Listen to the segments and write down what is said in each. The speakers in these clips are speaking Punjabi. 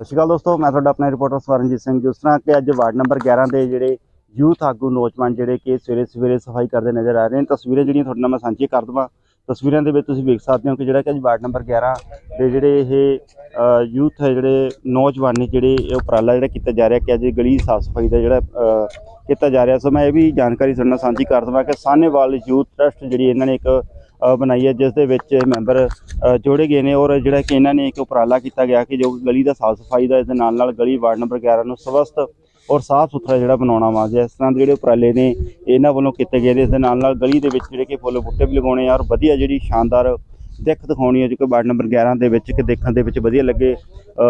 ਸਤਿ ਸ਼੍ਰੀ ਅਕਾਲ ਦੋਸਤੋ, ਮੈਂ ਤੁਹਾਡਾ ਆਪਣਾ ਰਿਪੋਰਟਰ ਸਵਰਨਜੀਤ ਸਿੰਘ ਜਿਸ ਤਰ੍ਹਾਂ ਕਿ ਅੱਜ ਵਾਰਡ ਨੰਬਰ 11 ਦੇ ਜਿਹੜੇ ਯੂਥ ਆਗੂ ਨੌਜਵਾਨ ਜਿਹੜੇ ਕਿ ਸਵੇਰੇ ਸਵੇਰੇ ਸਫ਼ਾਈ ਕਰਦੇ ਨਜ਼ਰ ਆ ਰਹੇ ਨੇ, ਤਸਵੀਰਾਂ ਜਿਹੜੀਆਂ ਤੁਹਾਡੇ ਨਾਲ ਮੈਂ ਸਾਂਝੀਆਂ ਕਰ ਦਵਾਂ। ਤਸਵੀਰਾਂ ਦੇ ਵਿੱਚ ਤੁਸੀਂ ਵੇਖ ਸਕਦੇ ਹੋ ਕਿ ਜਿਹੜਾ ਕਿ ਅੱਜ ਵਾਰਡ ਨੰਬਰ 11 ਦੇ ਜਿਹੜੇ ਇਹ ਯੂਥ ਹੈ, ਜਿਹੜੇ ਨੌਜਵਾਨ ਨੇ, ਜਿਹੜੇ ਇਹ ਉਪਰਾਲਾ ਜਿਹੜਾ ਕੀਤਾ ਜਾ ਰਿਹਾ ਕਿ ਅੱਜ ਗਲੀ ਸਾਫ਼ ਸਫ਼ਾਈ ਦਾ ਜਿਹੜਾ ਕੀਤਾ ਜਾ ਰਿਹਾ। ਸੋ ਮੈਂ ਇਹ ਵੀ ਜਾਣਕਾਰੀ ਤੁਹਾਡੇ ਨਾਲ ਸਾਂਝੀ ਕਰ ਦਵਾਂ ਕਿ ਸਾਹਨੇਵਾਲ ਯੂਥ ਟਰਸਟ ਜਿਹੜੀ ਇਹਨਾਂ ਨੇ ਇੱਕ ਬਣਾਈ ਹੈ ਜਿਸ ਦੇ ਵਿੱਚ ਮੈਂਬਰ ਅ, ਜੋੜੇ ਗਏ ਨੇ ਔਰ ਜਿਹੜਾ ਕਿ ਇਹਨਾਂ ਨੇ ਇੱਕ ਉਪਰਾਲਾ ਕੀਤਾ ਗਿਆ ਕਿ ਜੋ ਗਲੀ ਦਾ ਸਾਫ਼ ਸਫ਼ਾਈ ਦਾ ਇਸ ਦੇ ਨਾਲ ਨਾਲ ਗਲੀ ਵਾਰਡ ਨੰਬਰ 11 ਨੂੰ ਸਵਸਥ ਔਰ ਸਾਫ਼ ਸੁਥਰਾ ਜਿਹੜਾ ਬਣਾਉਣਾ ਵਾ ਜਿਸ ਤਰ੍ਹਾਂ ਦੇ ਜਿਹੜੇ ਉਪਰਾਲੇ ਨੇ ਇਹਨਾਂ ਵੱਲੋਂ ਕੀਤੇ ਗਏ ਨੇ ਇਸ ਦੇ ਨਾਲ ਨਾਲ ਗਲੀ ਦੇ ਵਿੱਚ ਜਿਹੜੇ ਕਿ ਫੁੱਲ ਬੂਟੇ ਵੀ ਲਗਾਉਣੇ ਆ ਔਰ ਵਧੀਆ ਜਿਹੜੀ ਸ਼ਾਨਦਾਰ ਦਿੱਖ ਦਿਖਾਉਣੀ ਹੈ ਜੋ ਕਿ ਵਾਰਡ ਨੰਬਰ 11 ਦੇ ਵਿੱਚ ਕਿ ਦੇਖਣ ਦੇ ਵਿੱਚ ਵਧੀਆ ਲੱਗੇ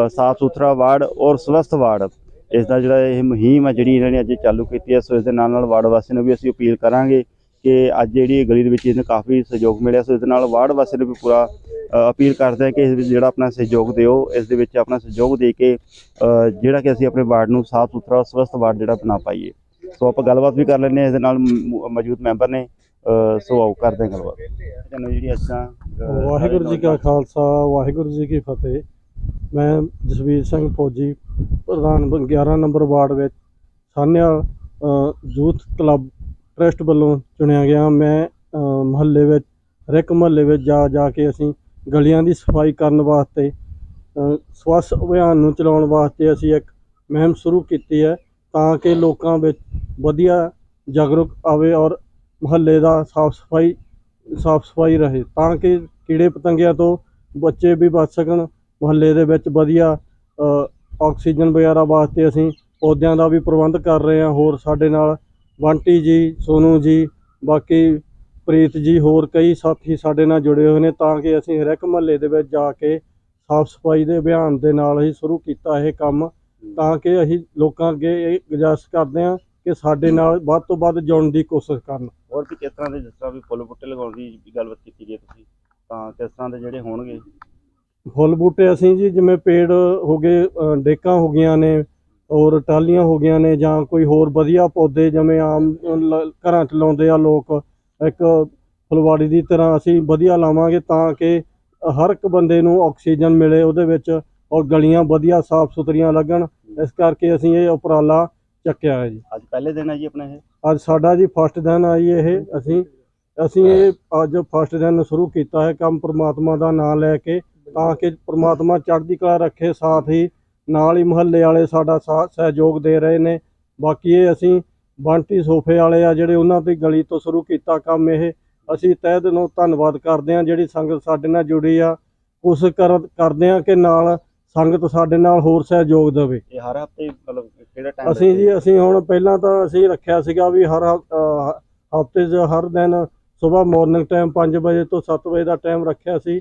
ਸਾਫ਼ ਸੁਥਰਾ ਵਾਰਡ ਔਰ ਸਵਸਥ ਵਾਰਡ। ਇਸ ਦਾ ਜਿਹੜਾ ਇਹ ਮੁਹਿੰਮ ਹੈ ਜਿਹੜੀ ਇਹਨਾਂ ਨੇ ਅੱਜ ਚਾਲੂ ਕੀਤੀ ਹੈ ਸੋ ਇਸ ਦੇ ਨਾਲ ਨਾਲ ਵਾਰਡ ਵਾਸੀਆਂ ਨੂੰ ਵੀ ਅਸੀਂ ਅਪੀਲ ਕਰਾਂਗੇ ਕਿ ਅੱਜ ਜਿਹੜੀ ਗਲੀ ਦੇ ਵਿੱਚ ਇਹਨੂੰ ਕਾਫੀ ਸਹਿਯੋਗ ਮਿਲਿਆ ਸੋ ਇਸ ਨਾਲ ਵਾਰਡ ਵਾਸੀਆਂ ਨੂੰ ਵੀ ਪੂਰਾ ਅਪੀਲ ਕਰਦੇ ਹਾਂ ਕਿ ਇਸ ਵਿੱਚ ਜਿਹੜਾ ਆਪਣਾ ਸਹਿਯੋਗ ਦਿਓ ਇਸ ਦੇ ਵਿੱਚ ਆਪਣਾ ਸਹਿਯੋਗ ਦੇ ਕੇ ਜਿਹੜਾ ਕਿ ਅਸੀਂ ਆਪਣੇ ਵਾਰਡ ਨੂੰ ਸਾਫ਼ ਸੁਥਰਾ ਸਵਸਥ ਵਾਰਡ ਜਿਹੜਾ ਬਣਾ ਪਾਈਏ। ਸੋ ਆਪਾਂ ਗੱਲਬਾਤ ਵੀ ਕਰ ਲੈਂਦੇ ਹਾਂ ਇਸ ਦੇ ਨਾਲ ਮੌਜੂਦ ਮੈਂਬਰ ਨੇ ਸੋ ਆਓ ਕਰਦੇ ਹਾਂ ਗੱਲਬਾਤ। ਤੁਹਾਨੂੰ ਜਿਹੜੀ ਅੱਛਾ ਵਾਹਿਗੁਰੂ ਜੀ ਕਾ ਖਾਲਸਾ ਵਾਹਿਗੁਰੂ ਜੀ ਕੀ ਫਤਿਹ। ਮੈਂ ਜਸਵੀਰ ਸਿੰਘ ਫੌਜੀ ਪ੍ਰਧਾਨ ਬ- 11 ਨੰਬਰ ਵਾਰਡ ਵਿੱਚ ਸਾਨਿਆਲ ਅ, ਯੂਥ ਕਲੱਬ ਟਰਸਟ ਵੱਲੋਂ ਚੁਣਿਆ ਗਿਆ। ਮੈਂ ਮਹੱਲੇ ਵਿੱਚ ਹਰ ਇੱਕ ਮਹੱਲੇ ਵਿੱਚ ਜਾ ਜਾ ਕੇ ਅਸੀਂ ਗਲੀਆਂ ਦੀ ਸਫ਼ਾਈ ਕਰਨ ਵਾਸਤੇ ਅ, ਸਵੱਛ ਅਭਿਆਨ ਨੂੰ ਚਲਾਉਣ ਵਾਸਤੇ ਅਸੀਂ ਇੱਕ ਮੁਹਿੰਮ ਸ਼ੁਰੂ ਕੀਤੀ ਹੈ ਤਾਂ ਕਿ ਲੋਕਾਂ ਵਿੱਚ ਵਧੀਆ ਜਾਗਰੂਕ ਆਵੇ ਔਰ ਮਹੱਲੇ ਦਾ ਸਾਫ਼ ਸਫ਼ਾਈ ਸਾਫ਼ ਸਫ਼ਾਈ ਰਹੇ ਤਾਂ ਕਿ ਕੀੜੇ ਪਤੰਗਿਆਂ ਤੋਂ ਬੱਚੇ ਵੀ ਬਚ ਸਕਣ। ਮੁਹੱਲੇ ਦੇ ਵਿੱਚ ਵਧੀਆ ਆਕਸੀਜਨ ਵਗੈਰਾ ਵਾਸਤੇ ਅਸੀਂ ਪੌਦਿਆਂ ਦਾ ਵੀ ਪ੍ਰਬੰਧ ਕਰ ਰਹੇ ਹਾਂ। ਹੋਰ ਸਾਡੇ ਨਾਲ ਬੰਟੀ ਜੀ ਸੋਨੂ ਜੀ ਬਾਕੀ ਪ੍ਰੀਤ ਜੀ ਹੋਰ ਕਈ ਸਾਥੀ ਸਾਡੇ ਨਾਲ ਜੁੜੇ ਹੋਏ ਨੇ ਤਾਂ ਕਿ ਅਸੀਂ ਹਰ ਇੱਕ ਮੁਹੱਲੇ ਦੇ ਵਿੱਚ ਜਾ ਕੇ ਸਾਫ਼ ਸਫ਼ਾਈ ਦੇ ਅਭਿਆਨ ਦੇ ਨਾਲ ਹੀ ਸ਼ੁਰੂ ਕੀਤਾ ਇਹ ਕੰਮ ਤਾਂ ਕਿ ਅਸੀਂ ਲੋਕਾਂ ਅੱਗੇ ਇਹ ਗੁਜ਼ਾਰਿਸ਼ ਕਰਦੇ ਹਾਂ ਕਿ ਸਾਡੇ ਨਾਲ ਵੱਧ ਤੋਂ ਵੱਧ ਜੁੜਨ ਦੀ ਕੋਸ਼ਿਸ਼ ਕਰਨ। ਹੋਰ ਵੀ ਕਿਸ ਤਰ੍ਹਾਂ ਦੇ ਜਿਸ ਤਰ੍ਹਾਂ ਵੀ ਫੁੱਲ ਬੂਟੇ ਲਗਾਉਣ ਦੀ ਵੀ ਗੱਲਬਾਤ ਕੀਤੀ ਗਈ ਤੁਸੀਂ? ਤਾਂ ਕਿਸ ਤਰ੍ਹਾਂ ਦੇ ਜਿਹੜੇ ਹੋਣਗੇ? ਫੁੱਲ ਬੂਟੇ ਅਸੀਂ ਜੀ ਜਿਵੇਂ ਪੇੜ ਹੋ ਗਏ ਡੇਕਾਂ ਹੋ ਗਈਆਂ ਨੇ ਔਰ ਟਾਲੀਆਂ ਹੋ ਗਈਆਂ ਨੇ ਜਾਂ ਕੋਈ ਹੋਰ ਵਧੀਆ ਪੌਦੇ ਜਿਵੇਂ ਆਮ ਘਰਾਂ 'ਚ ਲਾਉਂਦੇ ਆ ਲੋਕ ਇੱਕ ਫੁਲਵਾੜੀ ਦੀ ਤਰ੍ਹਾਂ ਅਸੀਂ ਵਧੀਆ ਲਾਵਾਂਗੇ ਤਾਂ ਕਿ ਹਰ ਇੱਕ ਬੰਦੇ ਨੂੰ ਆਕਸੀਜਨ ਮਿਲੇ ਉਹਦੇ ਵਿੱਚ ਔਰ ਗਲੀਆਂ ਵਧੀਆ ਸਾਫ਼ ਸੁਥਰੀਆਂ ਲੱਗਣ ਇਸ ਕਰਕੇ ਅਸੀਂ ਇਹ ਉਪਰਾਲਾ ਚੱਕਿਆ ਹੈ ਜੀ। ਅੱਜ ਪਹਿਲੇ ਦਿਨ ਹੈ ਜੀ ਆਪਣਾ ਇਹ? ਅੱਜ ਸਾਡਾ ਜੀ ਫਸਟ ਦਿਨ ਆ ਜੀ ਇਹ ਅਸੀਂ ਅਸੀਂ ਇਹ ਅੱਜ ਫਸਟ ਦਿਨ ਸ਼ੁਰੂ ਕੀਤਾ ਹੈ ਕੰਮ ਪ੍ਰਮਾਤਮਾ ਦਾ ਨਾਮ ਲੈ ਕੇ ਤਾਂ ਕਿ ਪ੍ਰਮਾਤਮਾ ਚੜ੍ਹਦੀ ਕਲਾ ਰੱਖੇ ਸਾਥ ਹੀ ਨਾਲ ਹੀ ਮੁਹੱਲੇ ਵਾਲੇ ਸਾਡਾ ਸਾਥ ਸਹਿਯੋਗ ਦੇ ਰਹੇ ਨੇ। ਬਾਕੀ ਇਹ ਅਸੀਂ ਬੰਟੀ ਸੋਫੇ ਵਾਲੇ ਆ ਜਿਹੜੇ ਉਹਨਾਂ ਦੀ ਗਲੀ ਤੋਂ ਸ਼ੁਰੂ ਕੀਤਾ ਕੰਮ ਇਹ। ਅਸੀਂ ਤਹਿ ਦਿਲੋਂ ਧੰਨਵਾਦ ਕਰਦੇ ਹਾਂ ਜਿਹੜੀ ਸੰਗਤ ਸਾਡੇ ਨਾਲ ਜੁੜੀ ਆ। ਉਸ ਕਰ ਕਰਦੇ ਹਾਂ ਕਿ ਨਾਲ ਸੰਗਤ ਸਾਡੇ ਨਾਲ ਹੋਰ ਸਹਿਯੋਗ ਦੇਵੇ। ਇਹ ਹਰ ਹਫ਼ਤੇ ਮਤਲਬ ਕਿਹੜਾ ਟਾਈਮ ਅਸੀਂ ਜੀ ਅਸੀਂ ਹੁਣ ਪਹਿਲਾਂ ਤਾਂ ਅਸੀਂ ਰੱਖਿਆ ਸੀਗਾ ਵੀ ਹਰ ਹਫ਼ਤੇ 'ਚ ਹਰ ਦਿਨ ਸਵੇਰ ਮਾਰਨਿੰਗ ਟਾਈਮ 5 ਵਜੇ ਤੋਂ 7 ਵਜੇ ਦਾ ਟਾਈਮ ਰੱਖਿਆ ਸੀ।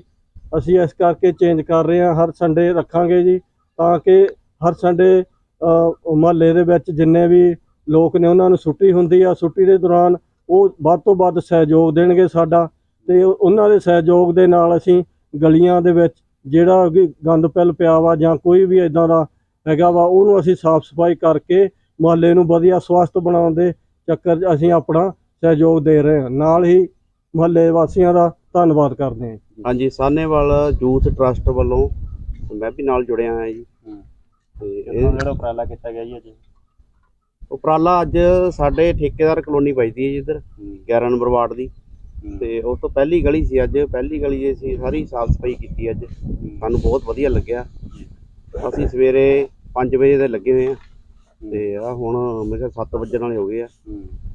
ਅਸੀਂ ਇਸ ਕਰਕੇ ਚੇਂਜ ਕਰ ਰਹੇ ਹਾਂ। ਹਰ ਸੰਡੇ ਰੱਖਾਂਗੇ ਜੀ। ਤਾਂ ਕਿ ਹਰ ਸੰਡੇ ਮੁਹੱਲੇ ਦੇ ਵਿੱਚ ਜਿੰਨੇ ਵੀ ਲੋਕ ਨੇ ਉਹਨਾਂ ਨੂੰ ਛੁੱਟੀ ਹੁੰਦੀ ਆ, ਛੁੱਟੀ ਦੇ ਦੌਰਾਨ ਉਹ ਵੱਧ ਤੋਂ ਵੱਧ ਸਹਿਯੋਗ ਦੇਣਗੇ ਸਾਡਾ ਤੇ ਉਹਨਾਂ ਦੇ ਸਹਿਯੋਗ ਦੇ ਨਾਲ ਅਸੀਂ ਗਲੀਆਂ ਦੇ ਵਿੱਚ ਜਿਹੜਾ ਵੀ ਗੰਦ ਪੈਲ ਪਿਆ ਵਾ ਜਾਂ ਕੋਈ ਵੀ ਇਦਾਂ ਦਾ ਹੈਗਾ ਵਾ, ਉਹਨੂੰ ਅਸੀਂ ਸਾਫ਼ ਸਫ਼ਾਈ ਕਰਕੇ ਮੁਹੱਲੇ ਨੂੰ ਵਧੀਆ ਸਵਸਥ ਬਣਾਉਣ ਦੇ ਚੱਕਰ 'ਚ ਅਸੀਂ ਆਪਣਾ ਸਹਿਯੋਗ ਦੇ ਰਹੇ ਹਾਂ। ਨਾਲ ਹੀ ਮੁਹੱਲੇ ਵਾਸੀਆਂ ਦਾ ਧੰਨਵਾਦ ਕਰਦੇ ਹਾਂ ਹਾਂਜੀ ਸਾਨੇਵਾਲ ਯੂਥ ਟਰਸਟ ਵੱਲੋਂ ਮੈਂ ਵੀ ਨਾਲ ਜੁੜਿਆ ਹਾਂ ਜੀ। ਤੇ ਇਹ ਜਿਹੜਾ ਉਪਰਾਲਾ ਕੀਤਾ ਗਿਆ ਜੀ ਅੱਜ? ਉਪਰਾਲਾ ਅੱਜ ਸਾਡੇ ਠੇਕੇਦਾਰ ਕਲੋਨੀ ਵੱਜਦੀ ਹੈ ਜੀ ਇੱਧਰ 11 ਨੰਬਰ ਵਾਰਡ ਦੀ। ਤੇ ਉਸ ਤੋਂ ਪਹਿਲੀ ਗਲੀ ਸੀ ਅੱਜ ਪਹਿਲੀ ਗਲੀ ਇਹ ਸੀ ਸਾਰੀ ਸਾਫ਼ ਸਫ਼ਾਈ ਕੀਤੀ ਅੱਜ। ਸਾਨੂੰ ਬਹੁਤ ਵਧੀਆ ਲੱਗਿਆ। ਅਸੀਂ ਸਵੇਰੇ 5 ਵਜੇ ਦੇ ਲੱਗੇ ਹੋਏ ਆ ਤੇ ਆ ਹੁਣ ਮੇਰੇ ਖਿਆਲ 7 ਵਜੇ ਨਾਲੇ ਹੋ ਗਏ ਆ।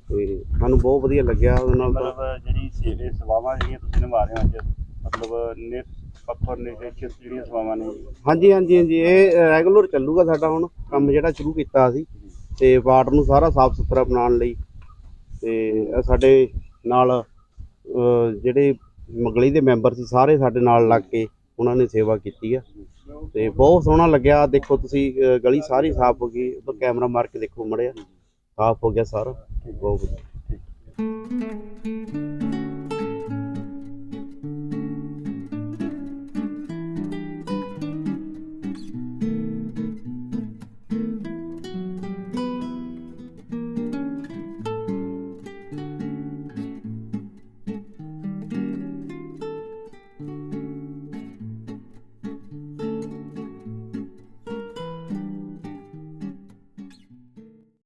ਤੇ ਸਾਨੂੰ ਬਹੁਤ ਵਧੀਆ ਲੱਗਿਆ ਉਹਦੇ ਨਾਲ ਮਤਲਬ ਜਿਹੜੀ ਸੇਵੇ ਸੇਵਾਵਾਂ ਜਿਹੜੀਆਂ ਤੁਸੀਂ ਨਿਭਾ ਰਹੇ ਹੋ ਅੱਜ ਮਤਲਬ ਨਿਰ ਪੱਖਰ ਨਿਰਦੇਸ਼ਿਤ ਜਿਹੜੀਆਂ ਸੇਵਾਵਾਂ ਨੇ। ਹਾਂਜੀ ਹਾਂਜੀ ਹਾਂਜੀ। ਇਹ ਰੈਗੂਲਰ ਚੱਲੂਗਾ ਸਾਡਾ ਹੁਣ। ਕੰਮ ਜਿਹੜਾ ਸ਼ੁਰੂ ਕੀਤਾ ਅਸੀਂ ਤੇ ਵਾਰਡ ਨੂੰ ਸਾਰਾ ਸਾਫ਼ ਸੁਥਰਾ ਬਣਾਉਣ ਲਈ ਤੇ ਸਾਡੇ ਨਾਲ ਜਿਹੜੇ ਮਗਲੀ ਦੇ ਮੈਂਬਰ ਸੀ, ਸਾਰੇ ਸਾਡੇ ਨਾਲ ਲੱਗ ਕੇ ਉਹਨਾਂ ਨੇ ਸੇਵਾ ਕੀਤੀ ਆ। ਤੇ ਬਹੁਤ ਸੋਹਣਾ ਲੱਗਿਆ। ਦੇਖੋ ਤੁਸੀਂ ਗਲੀ ਸਾਰੀ ਸਾਫ਼ ਹੋ ਗਈ। ਉਧਰ ਕੈਮਰਾ ਮਾਰ ਕੇ ਦੇਖੋ ਮੜਿਆ। ਸਾਫ਼ ਹੋ ਗਿਆ ਸਾਰਾ। ਬਹੁਤ ਵਧੀਆ।